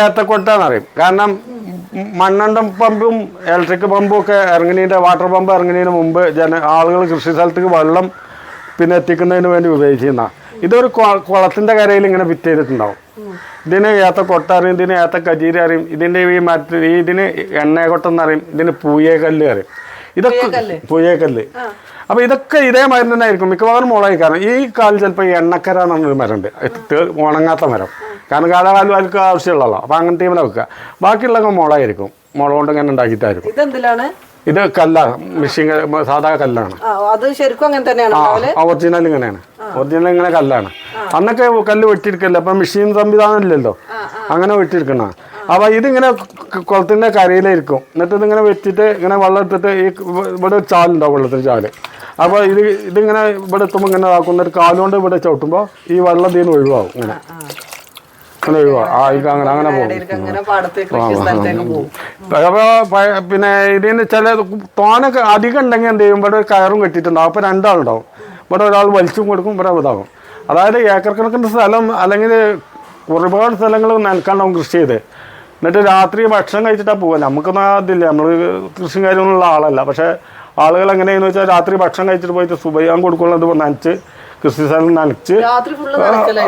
ഏത്തക്കൊട്ടാന്ന് അറിയും കാരണം മണ്ണെണ്ണ പമ്പും ഇലക്ട്രിക് പമ്പും ഒക്കെ ഇറങ്ങുന്നതിന്റെ വാട്ടർ പമ്പ് ഇറങ്ങുന്നതിന് മുമ്പ് ജന ആളുകൾ കൃഷി സ്ഥലത്തേക്ക് വെള്ളം പിന്നെ എത്തിക്കുന്നതിന് വേണ്ടി ഉപയോഗിക്കുന്ന ഇതൊരു കുളത്തിന്റെ കുളത്തിന്റെ കരയിൽ ഇങ്ങനെ ഫിറ്റ് ചെയ്തിട്ടുണ്ടാവും. ഇതിന് ഏത്തക്കൊട്ട അറിയും ഇതിന് ഏത്ത കജീര അറിയും ഇതിന്റെ ഈ മറ്റ് ഈ ഇതിന് എണ്ണയക്കൊട്ടെന്ന് അറിയും ഇതിന് പൂയേക്കല്ല് അറിയും. ഇതൊക്കെ പൂയേക്കല്ല് അപ്പോൾ ഇതൊക്കെ ഇതേ മരുന്ന് തന്നെ ആയിരിക്കും മിക്കവാറും മുളകി കാരണം ഈ കാലം ചിലപ്പോൾ ഈ എണ്ണക്കര എന്നൊരു മരമുണ്ട് ഉണങ്ങാത്ത മരം. കാരണം കാലാകാലം അവർക്ക് ആവശ്യമുള്ളതാണ് അപ്പം അങ്ങനെ ഇവിടെ വെക്കുക. ബാക്കിയുള്ളതൊക്കെ മുളകായിരിക്കും മുള കൊണ്ട് ഇങ്ങനെ ഉണ്ടാക്കിയിട്ടായിരിക്കും. ഇതെന്തിലാണ്? ഇത് കല്ലാണ് മെഷീൻ സാധാ കല്ലാണ്. അത് ശരിക്കും അങ്ങനെ തന്നെയാണ് ഒറിജിനൽ ഇങ്ങനെയാണ്. ഒറിജിനൽ ഇങ്ങനെ കല്ലാണ്. അന്നൊക്കെ കല്ല് വെട്ടിയെടുക്കല്ലേ? അപ്പം മെഷീൻ സംവിധാനം ഇല്ലല്ലോ. അങ്ങനെ വെട്ടിയെടുക്കണ അപ്പൊ ഇതിങ്ങനെ കുളത്തിന്റെ കുളത്തിന്റെ കരയിലായിരിക്കും. എന്നിട്ട് ഇതിങ്ങനെ വെച്ചിട്ട് ഇങ്ങനെ വെള്ളം എടുത്തിട്ട് ഈ ഇവിടെ ചാലുണ്ടാവും വെള്ളത്തിൽ ചാൽ. അപ്പൊ ഇത് ഇതിങ്ങനെ ഇവിടെ എത്തുമ്പോൾ ഇങ്ങനെ ആക്കുന്ന ഒരു കാലുകൊണ്ട് ഇവിടെ ചവിട്ടുമ്പോൾ ഈ വെള്ളം ഇതിൽ നിന്ന് ഒഴിവാകും ഇങ്ങനെ. അങ്ങനെ ആ അങ്ങനെ അങ്ങനെ പോകും. അപ്പോൾ പിന്നെ ഇതിന് ചില തോനൊക്കെ അധികം ഉണ്ടെങ്കിൽ എന്ത് ചെയ്യും? ഇവിടെ ഒരു കയറും കെട്ടിയിട്ടുണ്ടാവും. അപ്പോൾ രണ്ടാളുണ്ടാവും. ഇവിടെ ഒരാൾ വലിച്ചും കൊടുക്കും ഇവിടെ ഇതാകും അതായത് ഏക്കർ കണക്കിന് സ്ഥലം അല്ലെങ്കിൽ ഒരുപാട് സ്ഥലങ്ങൾ നനക്കാണ്ടാവും കൃഷി ചെയ്ത്. എന്നിട്ട് രാത്രി ഭക്ഷണം കഴിച്ചിട്ടാണ് പോവുക. നമുക്കൊന്നും അതില്ല നമ്മൾ കൃഷി കാര്യമൊന്നുള്ള ആളല്ല. പക്ഷേ ആളുകൾ എങ്ങനെയാണെന്ന് വെച്ചാൽ രാത്രി ഭക്ഷണം കഴിച്ചിട്ട് പോയിട്ട് സുബയ്യാൻ കൊടുക്കുള്ളത് നനച്ച് കൃഷി സ്ഥലം നനച്ച്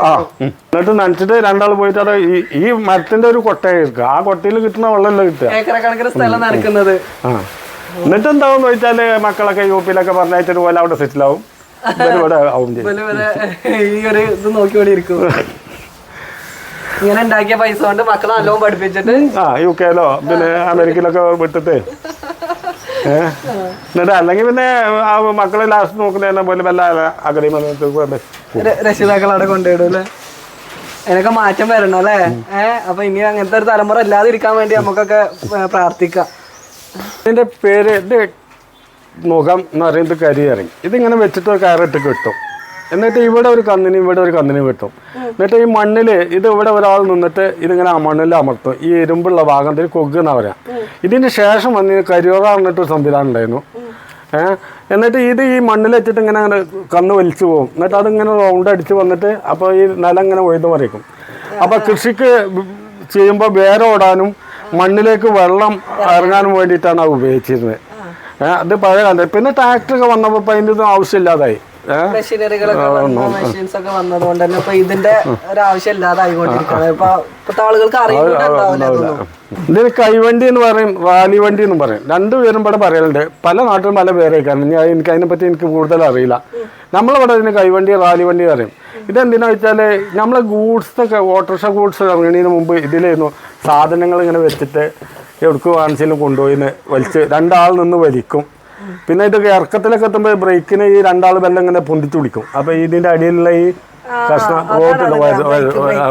ആ. എന്നിട്ട് നനച്ചിട്ട് രണ്ടാൾ പോയിട്ട് അത് ഈ ഈ മരത്തിന്റെ ഒരു കൊട്ടയായിരിക്കും ആ കൊട്ടയിൽ കിട്ടുന്ന വെള്ളമല്ലോ കിട്ടുക. ആ. എന്നിട്ട് എന്താവും ചോദിച്ചാൽ മക്കളൊക്കെ യു പിയിലൊക്കെ പറഞ്ഞയച്ചിട്ട് പോലെ അവിടെ സെറ്റിലാവും. ഇവിടെ ആവും ഈ ഒരു ഇത് ഇരിക്കും. ഇങ്ങനെ ഉണ്ടാക്കിയ പൈസ കൊണ്ട് മക്കളെ നല്ലോണം പഠിപ്പിച്ചിട്ട് ആ യു കെയിലോ പിന്നെ അമേരിക്കയിലൊക്കെ വിട്ടിട്ട് എന്നിട്ട് അല്ലെങ്കിൽ പിന്നെ ആ മക്കളെ ലാസ്റ്റ് നോക്കുന്നതിനെ പോലെ വല്ല അഗ്രിമെന്റ് രക്ഷിതാക്കളവിടെ കൊണ്ടുപോയിടൂല്ലേ അതിനൊക്കെ മാറ്റം വരണം അല്ലേ? ഏഹ് അപ്പൊ ഇനി അങ്ങനത്തെ ഒരു തലമുറ ഇല്ലാതെ ഇരിക്കാൻ വേണ്ടി നമുക്കൊക്കെ പ്രാർത്ഥിക്കാം. ഇതിന്റെ പേര് ഇത് മുഖം എന്ന് പറയുന്നത് കരിയറി ഇതിങ്ങനെ വെച്ചിട്ട് കയറിട്ട് കിട്ടും. എന്നിട്ട് ഇവിടെ ഒരു കന്നിന് ഇവിടെ ഒരു കന്നിന് കിട്ടും. എന്നിട്ട് ഈ മണ്ണിൽ ഇത് ഇവിടെ ഒരാൾ നിന്നിട്ട് ഇതിങ്ങനെ ആ മണ്ണിൽ അമർത്തും. ഈ ഇരുമ്പുള്ള ഭാഗത്തിൽ കൊഗ് എന്നാ പറയാ. ഇതിന് ശേഷം വന്ന് കരിയോറ പറഞ്ഞിട്ടൊരു സംവിധാനം ഉണ്ടായിരുന്നു. ഏഹ് എന്നിട്ട് ഇത് ഈ മണ്ണിൽ വെച്ചിട്ട് ഇങ്ങനെ അങ്ങനെ കന്ന് വലിച്ചു പോകും. എന്നിട്ട് അതിങ്ങനെ റൗണ്ട് അടിച്ച് വന്നിട്ട് അപ്പോൾ ഈ നിലം ഇങ്ങനെ ഒഴുതു മറിക്കും അപ്പോൾ കൃഷിക്ക് ചെയ്യുമ്പോൾ വേരോടാനും മണ്ണിലേക്ക് വെള്ളം ഇറങ്ങാനും വേണ്ടിയിട്ടാണ് അത് ഉപയോഗിച്ചിരുന്നത്. അത് പഴയ കാലത്ത്. പിന്നെ ട്രാക്ടറൊക്കെ വന്നപ്പോൾ അതിന്റെ ഒന്നും ആവശ്യമില്ലാതായി. മെഷീനറികളൊക്കെ മെഷീൻസ് ഒക്കെ വന്നതുകൊണ്ട് തന്നെ ഇപ്പൊ ഇതിന്റെ ഒരു ആവശ്യം ഇല്ലാതെ ആയിക്കൊണ്ടിരിക്കുകയാണ് ഇപ്പൊ ഇപ്പത്തെ ആളുകൾക്ക് അറിയുന്നുണ്ടാവില്ല അതൊന്നും. ഇതിന് കൈവണ്ടി എന്ന് പറയും റാലി വണ്ടി എന്ന് പറയും. രണ്ടുപേരും ഇവിടെ പറയലുണ്ട്. പല നാട്ടിലും പല പേരേക്കാണ് ഞാൻ എനിക്ക് അതിനെപ്പറ്റി എനിക്ക് കൂടുതൽ അറിയില്ല. നമ്മളിവിടെ ഇതിന് കൈവണ്ടി റാലി വണ്ടി പറയും. ഇതെന്തിനാ വെച്ചാൽ നമ്മളെ ഗൂഡ്സ് ഒക്കെ ഓട്ടോറിക്ഷ ഗൂഡ്സ് ഇറങ്ങുന്നതിന് മുമ്പ് ഇതിലായിരുന്നു സാധനങ്ങൾ ഇങ്ങനെ വെച്ചിട്ട് എവിടേക്ക് വാങ്ങിച്ചാലും കൊണ്ടുപോയിന്ന് വലിച്ച് രണ്ടാൾ നിന്ന് വലിക്കും. പിന്നെ ഇതൊക്കെ ഇറക്കത്തിലൊക്കെ എത്തുമ്പോൾ ബ്രേക്കിന് ഈ രണ്ടാൾ ബെല്ലം ഇങ്ങനെ പൊന്തിച്ചു പിടിക്കും അപ്പൊ ഇതിന്റെ അടിയിലുള്ള ഈ കഷ്ണ റോട്ടിൽ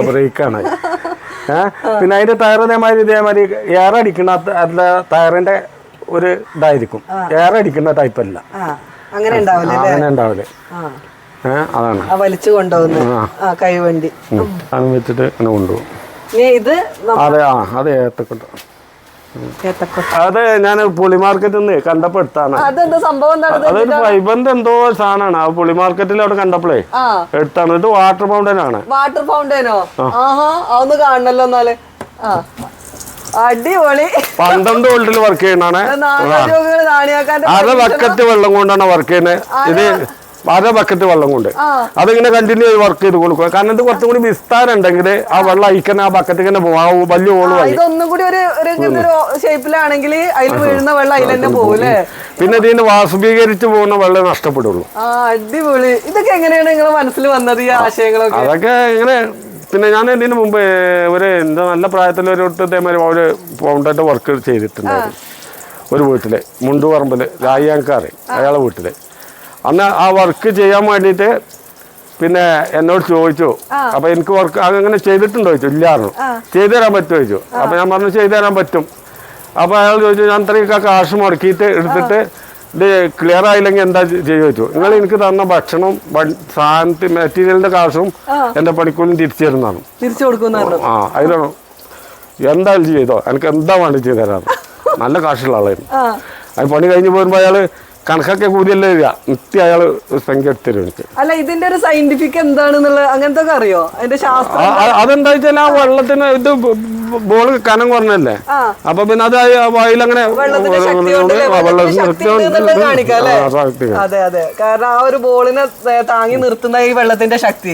ബ്രേക്കാണ്. ഏഹ് പിന്നെ അതിന്റെ ടയർ ഇതേമാതിരി ഇതേമാതിരി എയർ അടിക്കുന്ന അല്ല ടയറിന്റെ ഒരു ഇതായിരിക്കും. എയർ അടിക്കുന്ന ടൈപ്പ് അല്ല. അങ്ങനെ ഉണ്ടാവില്ല അതാണ്. വലിച്ചു കൊണ്ടുപോകുന്നത് കൈവണ്ടി. അത് വെച്ചിട്ട് കൊണ്ടുപോകും. ഇത് അതെ ആ അത് ഏത്തക്കൊട്ട അത് ഞാൻ പുളി മാർക്കറ്റിൽ നിന്ന് എടുത്താണ്. എന്താണ്? അതൊരു ഫൈബറിന്റെ എന്തോ സാധനമാണ്. ആ പുളി മാർക്കറ്റിൽ അവിടെ കണ്ടപ്പോഴേ എടുത്താണ്. ഇത് വാട്ടർ ഫൗണ്ടൻ ആണ്. വാട്ടർ ഫൗണ്ടനോ അതൊന്ന് കാണണല്ലോ എന്നാൽ. അടിപൊളി. പന്ത്രണ്ട് വോൾട്ടിൽ വർക്ക് ചെയ്യണാണ് അര ബക്കറ്റ് വെള്ളം കൊണ്ടാണ് വർക്ക് ചെയ്യുന്നത്. ഇത് അര ബക്കറ്റ് വെള്ളം കൊണ്ട്. അതിങ്ങനെ കണ്ടിന്യൂ വർക്ക് ചെയ്ത് കൊടുക്കുക കാരണം ഇത് കുറച്ചും കൂടി വിസ്താരം ഉണ്ടെങ്കിൽ ആ. വെള്ളം അയക്കുന്ന ആ ബക്കറ്റ് തന്നെ പോകും ആ വലിയ ഓൾ ആ, ഇതൊന്നും കൂടി ഒരു ഷേപ്പിലാണെങ്കിൽ അതിൽ വീഴുന്ന വെള്ളം അതിൽ തന്നെ പോകും പിന്നെ ഇതിന് വാസുപീകരിച്ച് പോകുന്ന വെള്ളം നഷ്ടപ്പെടുള്ളൂ. അടിപൊളി. ഇതൊക്കെ എങ്ങനെയാണ് നിങ്ങളെ മനസ്സിൽ വന്നത് ഈ ആശയങ്ങളൊക്കെ? അതൊക്കെ ഇങ്ങനെ പിന്നെ ഞാൻ ഇതിന് മുമ്പ് ഒരു എന്താ നല്ല പ്രായത്തിൽ ഒരു ഇതേമാതിരി ഒരു ഫൗണ്ടായിട്ട് വർക്ക് ചെയ്തിട്ടുണ്ടായിരുന്നു. ഒരു വീട്ടിൽ മുണ്ടുപറമ്പിൽ രായ്യാങ്കാറ് അയാളെ വീട്ടിൽ. അന്ന് ആ വർക്ക് ചെയ്യാൻ വേണ്ടിയിട്ട് പിന്നെ എന്നോട് ചോദിച്ചു. അപ്പൊ എനിക്ക് വർക്ക് അങ്ങനെ ചെയ്തിട്ടുണ്ടോ ചോദിച്ചു. ഇല്ലായിരുന്നു. ചെയ്തു തരാൻ പറ്റുമോ ചോദിച്ചു. അപ്പൊ ഞാൻ പറഞ്ഞു ചെയ്തു തരാൻ പറ്റും. അപ്പൊ അയാൾ ചോദിച്ചു ഞാൻ അത്രയൊക്കെ കാശ് മുടക്കിയിട്ട് എടുത്തിട്ട് ഇത് ക്ലിയർ ആയില്ലെങ്കിൽ എന്താ ചെയ്യുക ചോദിച്ചു. നിങ്ങൾ എനിക്ക് തന്ന ഭക്ഷണം സാധനത്തിൽ മെറ്റീരിയലിന്റെ കാശും എന്റെ പണിക്കൂലും തിരിച്ചു തരുന്നതാണ്. തിരിച്ചു കൊടുക്കുന്ന ആ അതിലാണ്. എന്തായാലും ചെയ്തോ എനിക്ക് എന്താ വേണ്ടി ചെയ്തു തരാറ് നല്ല കാശുള്ള ആളായിരുന്നു. അത് പണി കഴിഞ്ഞ് പോരുമ്പോൾ അയാൾ കണക്കൊക്കെ കൂടിയല്ലേ വരിക. നിത്യ അയാൾ സംഖ്യ എടുത്തരും എനിക്ക്. അല്ല ഇതിന്റെ ഒരു സയന്റിഫിക് എന്താണെന്നുള്ള അങ്ങനത്തെ അറിയോ? അതിന്റെ ശാസ്ത്രം അതെന്താ വെച്ചാൽ ആ വെള്ളത്തിന് ഇത് ബോൾ കനം കുറഞ്ഞല്ലേ. അപ്പൊ പിന്നെ അത് വയലങ്ങനെ അതെ അതെ. കാരണം ആ ഒരു ബോളിനെ താങ്ങി നിർത്തുന്ന ഈ വെള്ളത്തിന്റെ ശക്തി.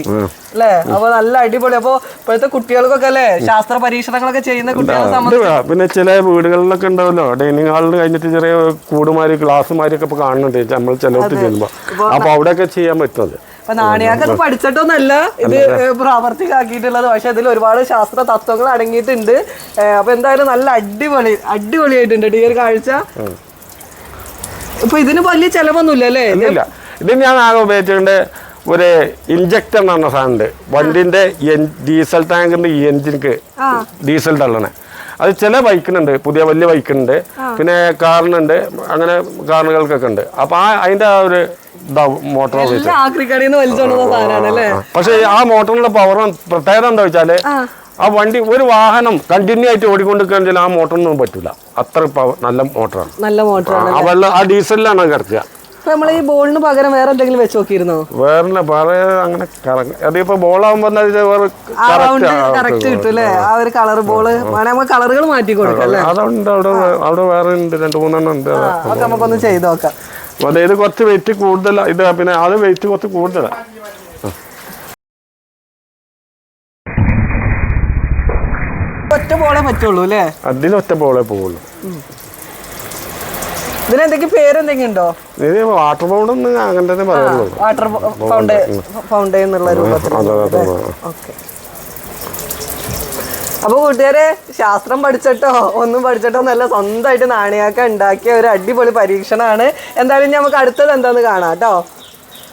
അല്ലേ? അപ്പൊ നല്ല അടിപൊളി. അപ്പൊ ഇപ്പോഴത്തെ കുട്ടികൾക്കൊക്കെ അല്ലേ ശാസ്ത്ര പരീക്ഷണങ്ങളൊക്കെ ചെയ്യുന്ന കുട്ടികളെ പിന്നെ ചില വീടുകളിലൊക്കെ ഉണ്ടാവല്ലോ ഡൈനിങ് ഹാളിൽ കഴിഞ്ഞിട്ട് ചെറിയ കൂടുമാരി ക്ലാസ്സുമാരി ഒക്കെ ഇപ്പൊ കാണുന്നുണ്ട്. നമ്മൾ ചിലവർക്ക് ചെല്ലുമ്പോ അപ്പൊ അവിടെയൊക്കെ ചെയ്യാൻ പറ്റുന്നത് അപ്പൊ പഠിച്ചിട്ടൊന്നല്ല ഇത് പ്രാവർത്തികമാക്കിയിട്ടുള്ളത് പക്ഷെ ഇതിൽ ഒരുപാട് ശാസ്ത്ര തത്വങ്ങൾ അടങ്ങിയിട്ടുണ്ട്. ഏ, അപ്പൊ എന്തായാലും നല്ല അടിപൊളി അടിപൊളിയായിട്ടുണ്ട് ഈ ഒരു കാഴ്ച. ഇപ്പൊ ഇതിന് വലിയ ചെലവൊന്നുമില്ല അല്ലേ? ഇല്ല ഇത് ഞാൻ ആകെ ഉപയോഗിച്ചിട്ടുണ്ട് ഒരു ഇഞ്ചക്ടർ എന്ന് പറഞ്ഞ സാധനമുണ്ട്. വണ്ടിന്റെ ഡീസൽ ടാങ്കിന്റെ എഞ്ചിൻക്ക് ഡീസൽ തള്ളണേ. അത് ചില ബൈക്കിനുണ്ട് പുതിയ വലിയ ബൈക്കുണ്ട് പിന്നെ കാറിനുണ്ട് അങ്ങനെ കാറുകൾക്കൊക്കെ ഉണ്ട്. അപ്പൊ ആ അതിന്റെ ആ ഒരു മോട്ടോർ പക്ഷെ ആ മോട്ടറിന്റെ പവർ പ്രത്യേകത എന്താ വെച്ചാൽ ആ വണ്ടി ഒരു വാഹനം കണ്ടിന്യൂ ആയിട്ട് ഓടിക്കൊണ്ടിരിക്കുകയാണെങ്കിൽ ആ മോട്ടറൊന്നും പറ്റൂല. അത്ര നല്ല മോട്ടറാണ്. നല്ല മോട്ടറാണ് ആ വെള്ളം ആ ഡീസലിലാണ് കിടക്കുക. നമ്മൾ ഈ ബോളിന് പകരം വേറെ എന്തെങ്കിലും വെച്ച് നോക്കിയിരുന്നോ? വേറെ വേറെ അങ്ങനെ അതിപ്പോ ബോളാകുമ്പോ കറക്റ്റ് കിട്ടും അല്ലേ? ആ. ഒരു കളർ ബോൾ നമുക്ക് കളറുകൾ മാറ്റി കൊടുക്കാം അതുണ്ട് അവിടെ അവിടെ വേറെ ഉണ്ട് രണ്ട് മൂന്നെണ്ണം ഉണ്ട്. നമുക്കൊന്ന് ചെയ്ത് നോക്കാം. അതായത് കുറച്ച് വെയിറ്റ് കൂടുതലാണ് ഇത് പിന്നെ അത് വെയിറ്റ് കുറച്ച് കൂടുതലാണ് ഒറ്റ ബോളെ പറ്റുള്ളൂ അല്ലേ? അതിലൊറ്റ ബോളേ പോവുള്ളൂ. ഇതിനെന്തെങ്കിലും പേരെന്തെങ്കിലും ഉണ്ടോ? ഇത് വാട്ടർ ബോർഡൊന്നും അങ്ങനെ തന്നെ പറയുള്ളൂ. വാട്ടർ ഫൗണ്ടേ ഫൗണ്ടേ എന്നുള്ള രൂപത്തിൽ. ഓക്കെ. അപ്പൊ കൂട്ടുകാരെ ശാസ്ത്രം പഠിച്ചിട്ടോ ഒന്നും പഠിച്ചിട്ടോ നല്ല സ്വന്തമായിട്ട് നാണയാക്ക ഉണ്ടാക്കിയ ഒരു അടിപൊളി പരീക്ഷണമാണ്. എന്തായാലും നമുക്ക് അടുത്തത് എന്താന്ന് കാണാം കേട്ടോ.